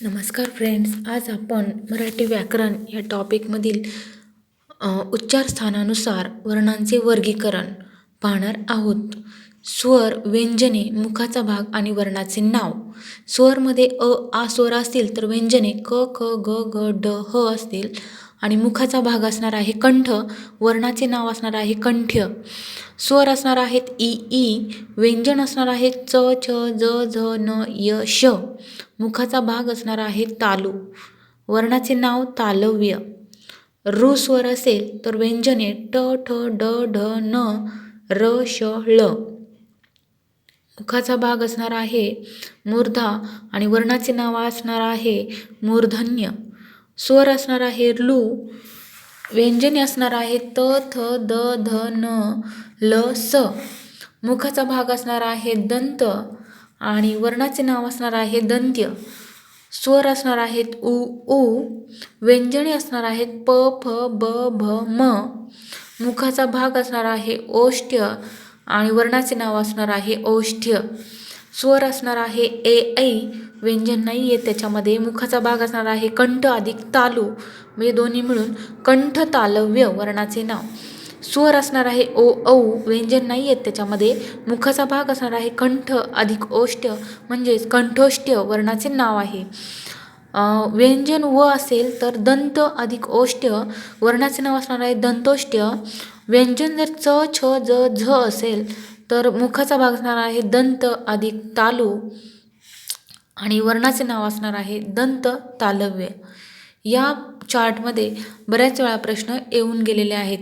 नमस्कार फ्रेंड्स आज आपण मराठी व्याकरण या टॉपिकमधील उच्चारस्थानानुसार उच्चार स्थानानुसार वर्णांचे वर्गीकरण पाहणार आहोत. स्वर व्यंजने मुखाचा भाग आणि वर्णाचे नाव. स्वरमध्ये अ आ स्वर असतील तर व्यंजने क ख ग ग ड ह असतील. आणि मुखाचा भाग असणार आहे कंठ वर्णाचे नाव असणार आहे कंठ्य स्वर असणार आहेत ई ई. व्यंजन असणार आहे च छ ज झ न य श. मुखाचा भाग असणार आहे तालू. वर्णाचे नाव तालव्य. ऋस्वर स्वर असेल तर व्यंजने ट ठ ड ढ न र श ळ. मुखाचा भाग असणार आहे मूर्धा आणि वर्णाचे नाव असणार आहे मूर्धन्य. स्वर असणार आहे लू व्यंजने असणार आहे त थ द ध न ल स. मुखाचा भाग असणार आहे दंत आणि वर्णाचे नाव असणार आहे दंत्य. स्वर असणार आहेत उ उ. व्यंजने असणार आहेत प फ ब भ म. मुखाचा भाग असणार आहे ओष्ठ्य आणि वर्णाचे नाव असणार आहे औष्ठ्य. स्वर असणार आहे ए ऐ व्यंजन नाही आहे त्याच्यामध्ये मुखाचा भाग असणार आहे कंठ अधिक तालू. म्हणजे दोन्ही मिळून कंठ तालव्य वर्णाचे नाव. स्वर असणार आहे ओ औ. व्यंजन नाही आहेत त्याच्यामध्ये मुखाचा भाग असणार आहे कंठ अधिक ओष्ट म्हणजेच कंठोष्ट वर्णाचे नाव आहे. व्यंजन व असेल तर दंत अधिक ओष्ट वर्णाचे नाव असणार आहे दंतोष्ट व्यंजन जर च छ ज झ असेल तर मुखाचा भाग असणार आहे दंत अधिक तालू. आणि वर्णाचे नाव असणार आहे दंत तालव्य. या चार्टमध्ये बऱ्याच वेळा प्रश्न येऊन गेलेले आहेत.